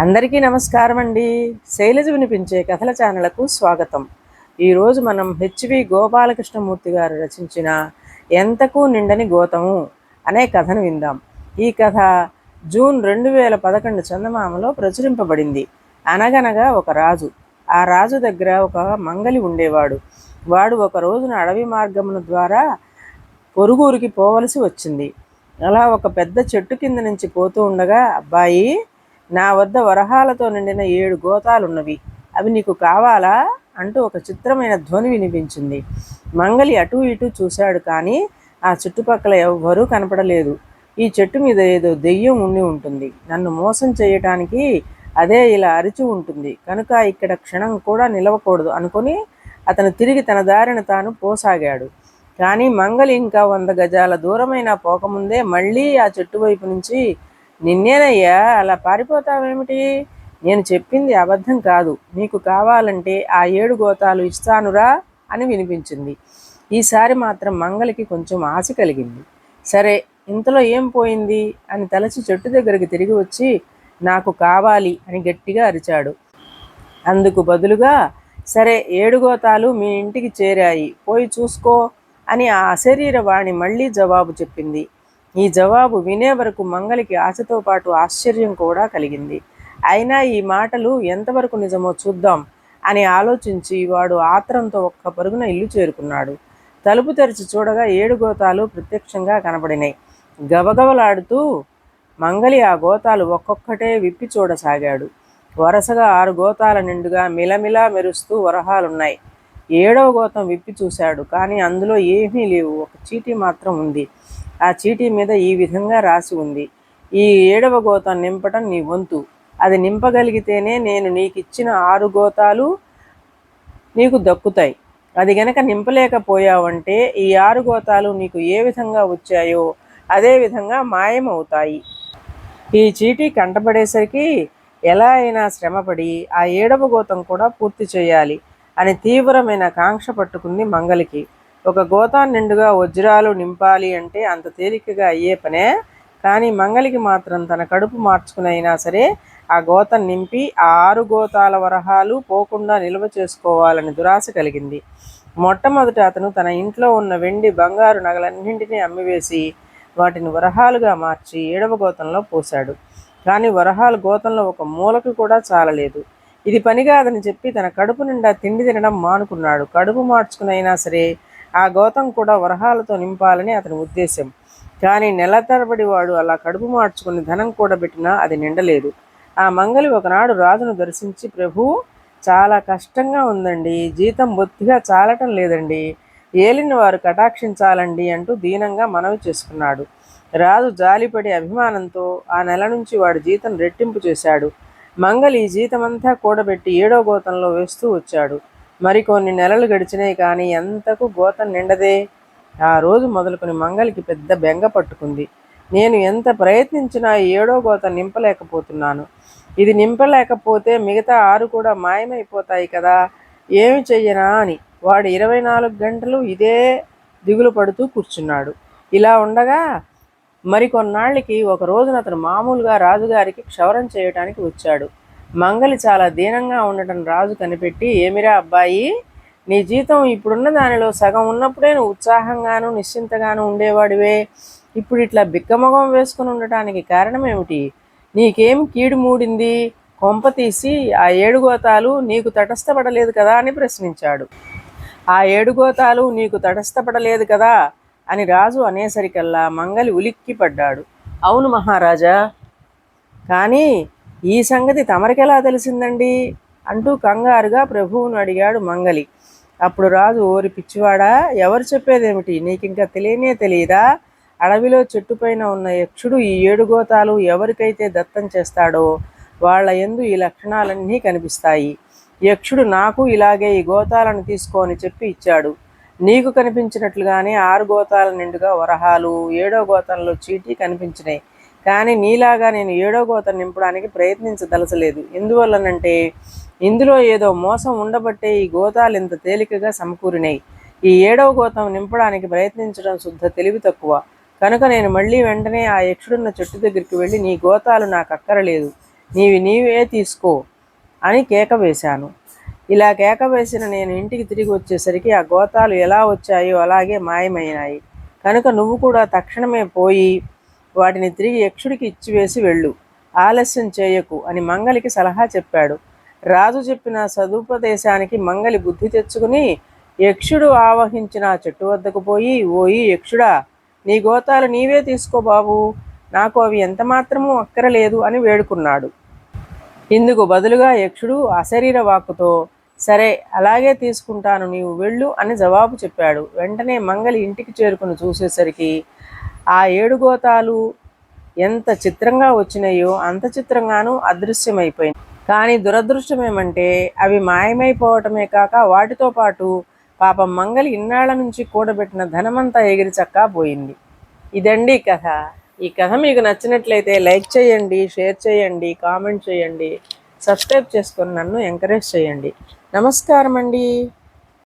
అందరికీ నమస్కారం అండి. శైలజ వినిపించే కథల ఛానళ్ళకు స్వాగతం. ఈరోజు మనం హెచ్వి గోపాలకృష్ణమూర్తి గారు రచించిన ఎంతకు నిండని గోతము అనే కథను విందాం. ఈ కథ జూన్ రెండు వేల పదకొండు చందమామలో ప్రచురింపబడింది. అనగనగా ఒక రాజు. ఆ రాజు దగ్గర ఒక మంగలి ఉండేవాడు. వాడు ఒక రోజున అడవి మార్గముల ద్వారా పొరుగురికి పోవలసి వచ్చింది. అలా ఒక పెద్ద చెట్టు కింద నుంచి పోతూ ఉండగా అబ్బాయి నా వద్ద వరహాలతో నిండిన ఏడు గోతాలున్నవి. అవి నీకు కావాలా? అంటూ ఒక చిత్రమైన ధ్వని వినిపించింది. మంగలి అటూ ఇటూ చూశాడు కానీ ఆ చుట్టుపక్కల ఎవ్వరూ కనపడలేదు. ఈ చెట్టు మీద ఏదో దెయ్యం ఉండి ఉంటుంది. నన్ను మోసం చేయటానికి అదే ఇలా అరిచి ఉంటుంది. కనుక ఇక్కడ క్షణం కూడా నిలవకూడదు అనుకుని అతను తిరిగి తన దారిన తాను పోసాగాడు. కానీ మంగలి ఇంకా వంద గజాల దూరమైన పోకముందే మళ్ళీ ఆ చెట్టు వైపు నుంచి నిన్నేనయ్యా అలా పారిపోతావేమిటి? నేను చెప్పింది అబద్ధం కాదు. నీకు కావాలంటే ఆ ఏడు గోతాలు ఇస్తానురా అని వినిపించింది. ఈసారి మాత్రం మంగలికి కొంచెం ఆశ కలిగింది. సరే ఇంతలో ఏం పోయింది? అని తలచి చెట్టు దగ్గరికి తిరిగి వచ్చి నాకు కావాలి అని గట్టిగా అరిచాడు. అందుకు బదులుగా సరే ఏడు గోతాలు మీ ఇంటికి చేరాయి పోయి చూసుకో అని ఆ అశరీరవాణి మళ్ళీ జవాబు చెప్పింది. ఈ జవాబు వినే వరకు మంగలికి ఆశతో పాటు ఆశ్చర్యం కూడా కలిగింది. అయినా ఈ మాటలు ఎంతవరకు నిజమో చూద్దాం అని ఆలోచించి వాడు ఆత్రంతో ఒక్క పరుగున ఇల్లు చేరుకున్నాడు. తలుపు తెరిచి చూడగా ఏడు గోతాలు ప్రత్యక్షంగా కనబడినాయి. గబగబలాడుతూ మంగలి ఆ గోతాలు ఒక్కొక్కటే విప్పి చూడసాగాడు. వరుసగా ఆరు గోతాల నిండుగా మిలమిలా మెరుస్తూ వరహాలున్నాయి. ఏడవ గోతం విప్పి చూశాడు కానీ అందులో ఏమీ లేవు. ఒక చీటీ మాత్రం ఉంది. ఆ చీటీ మీద ఈ విధంగా రాసి ఉంది. ఈ ఏడవ గోతం నింపటం నీ వంతు. అది నింపగలిగితేనే నేను నీకు ఇచ్చిన ఆరు గోతాలు నీకు దక్కుతాయి. అది గనక నింపలేకపోయావంటే ఈ ఆరు గోతాలు నీకు ఏ విధంగా వచ్చాయో అదే విధంగా మాయమవుతాయి. ఈ చీటీ కంటపడేసరికి ఎలా అయినా శ్రమపడి ఆ ఏడవ గోతం కూడా పూర్తి చేయాలి అని తీవ్రమైన కాంక్ష పట్టుకుంది మంగలికి. ఒక గోతాన్ని నిండుగా వజ్రాలు నింపాలి అంటే అంత తేలికగా అయ్యే పనే. కానీ మంగలికి మాత్రం తన కడుపు మార్చుకునైనా సరే ఆ గోతం నింపి ఆ ఆరు గోతాల వరహాలు పోకుండా నిల్వ చేసుకోవాలని దురాశ కలిగింది. మొట్టమొదట అతను తన ఇంట్లో ఉన్న వెండి బంగారు నగలన్నింటినీ అమ్మివేసి వాటిని వరహాలుగా మార్చి ఏడవ గోతంలో పోశాడు. కానీ వరహాలు గోతంలో ఒక మూలకు కూడా చాలలేదు. ఇది పని కాదని చెప్పి తన కడుపు నిండా తిండి తినడం మానుకున్నాడు. కడుపు మార్చుకునైనా సరే ఆ గోతం కూడా వరహాలతో నింపాలని అతని ఉద్దేశం కానీ నెల తరబడి వాడు అలా కడుపు మార్చుకుని ధనం కూడబెట్టినా అది నిండలేదు. ఆ మంగలి ఒకనాడు రాజును దర్శించి ప్రభు చాలా కష్టంగా ఉందండి. జీతం బొత్తిగా చాలటం లేదండి. ఏలిన వారు కటాక్షించాలండి అంటూ దీనంగా మనవి చేసుకున్నాడు. రాజు జాలిపడి అభిమానంతో ఆ నెల నుంచి వాడు జీతం రెట్టింపు చేశాడు. మంగలి జీతమంతా కూడబెట్టి ఏడో గోతంలో వేస్తూ వచ్చాడు. మరికొన్ని నెలలు గడిచినాయి కానీ ఎంతకు గోతం నిండదే? ఆ రోజు మొదలుకొని మంగలికి పెద్ద బెంగ పట్టుకుంది. నేను ఎంత ప్రయత్నించినా ఏడో గోతం నింపలేకపోతున్నాను. ఇది నింపలేకపోతే మిగతా ఆరు కూడా మాయమైపోతాయి కదా? ఏమి చెయ్యనా అని వాడు ఇరవై నాలుగు గంటలు ఇదే దిగులు పడుతూ కూర్చున్నాడు. ఇలా ఉండగా మరికొన్నాళ్ళకి ఒక రోజున అతను మామూలుగా రాజుగారికి క్షవరం చేయటానికి వచ్చాడు. మంగలి చాలా దీనంగా ఉండటం రాజు కనిపెట్టి ఏమిరా అబ్బాయి? నీ జీతం ఇప్పుడున్న దానిలో సగం ఉన్నప్పుడే నువ్వు ఉత్సాహంగాను నిశ్చింతగాను ఉండేవాడివే. ఇప్పుడు ఇట్లా బిక్కమొగం వేసుకుని ఉండటానికి కారణం ఏమిటి నీకేం కీడు మూడింది? కొంప తీసి ఆ ఏడు గోతాలు నీకు తటస్థపడలేదు కదా? అని ప్రశ్నించాడు. ఆ ఏడు గోతాలు నీకు తటస్థపడలేదు కదా? అని రాజు అనేసరికల్లా మంగలి ఉలిక్కిపడ్డాడు. అవును మహారాజా. కానీ ఈ సంగతి తమరికెలా తెలిసిందండి? అంటూ కంగారుగా ప్రభువును అడిగాడు మంగలి. అప్పుడు రాజు ఓరి పిచ్చివాడా ఎవరు చెప్పేదేమిటి? నీకింకా తెలియనే తెలియదా అడవిలో చెట్టుపైన ఉన్న యక్షుడు ఈ ఏడు గోతాలు ఎవరికైతే దత్తం చేస్తాడో వాళ్ళ ఎందు ఈ లక్షణాలన్నీ కనిపిస్తాయి. యక్షుడు నాకు ఇలాగే ఈ గోతాలను తీసుకొని చెప్పి ఇచ్చాడు. నీకు కనిపించినట్లుగానే ఆరు గోతాల నిండుగా వరహాలు ఏడో గోతాలలో చీటీ కనిపించినాయి. కానీ నీలాగా నేను ఏడో గోతం నింపడానికి ప్రయత్నించదలచలేదు. ఎందువల్లనంటే ఇందులో ఏదో మోసం ఉండబట్టే ఈ గోతాలు ఇంత తేలికగా సమకూరినాయి ఈ ఏడవ గోతం నింపడానికి ప్రయత్నించడం శుద్ధ తెలివి తక్కువ. కనుక నేను మళ్ళీ వెంటనే ఆ యక్షుడున్న చెట్టు దగ్గరికి వెళ్ళి నీ గోతాలు నాకు అక్కరలేదు. నీవి నీవే తీసుకో అని కేక వేశాను. ఇలా కేక వేసిన నేను ఇంటికి తిరిగి వచ్చేసరికి ఆ గోతాలు ఎలా వచ్చాయో అలాగే మాయమైనాయి. కనుక నువ్వు కూడా తక్షణమే పోయి వాటిని తిరిగి యక్షుడికి ఇచ్చివేసి వెళ్ళు. ఆలస్యం చేయకు అని మంగలికి సలహా చెప్పాడు. రాజు చెప్పిన సదుపదేశానికి మంగలి బుద్ధి తెచ్చుకుని యక్షుడు ఆవహించిన చెట్టు వద్దకు పోయి ఓయి యక్షుడా నీ గోతాలు నీవే తీసుకో బాబు. నాకు అవి ఎంత మాత్రమూ అక్కరలేదు అని వేడుకున్నాడు. ఇందుకు బదులుగా యక్షుడు అశరీర వాక్కుతో సరే అలాగే తీసుకుంటాను నీవు వెళ్ళు అని జవాబు చెప్పాడు. వెంటనే మంగలి ఇంటికి చేరుకుని చూసేసరికి ఆ ఏడు గోతాలు ఎంత చిత్రంగా వచ్చినాయో అంత చిత్రంగానూ అదృశ్యమైపోయింది కానీ దురదృష్టం ఏమంటే అవి మాయమైపోవటమే కాక వాటితో పాటు పాపం మంగలి ఇన్నాళ్ళ నుంచి కూడబెట్టిన ధనమంతా ఎగిరి చక్కా పోయింది. ఇదండి కథ. ఈ కథ మీకు నచ్చినట్లయితే లైక్ చేయండి షేర్ చేయండి కామెంట్ చేయండి సబ్స్క్రైబ్ చేసుకొని నన్ను ఎంకరేజ్ చేయండి. నమస్కారం అండి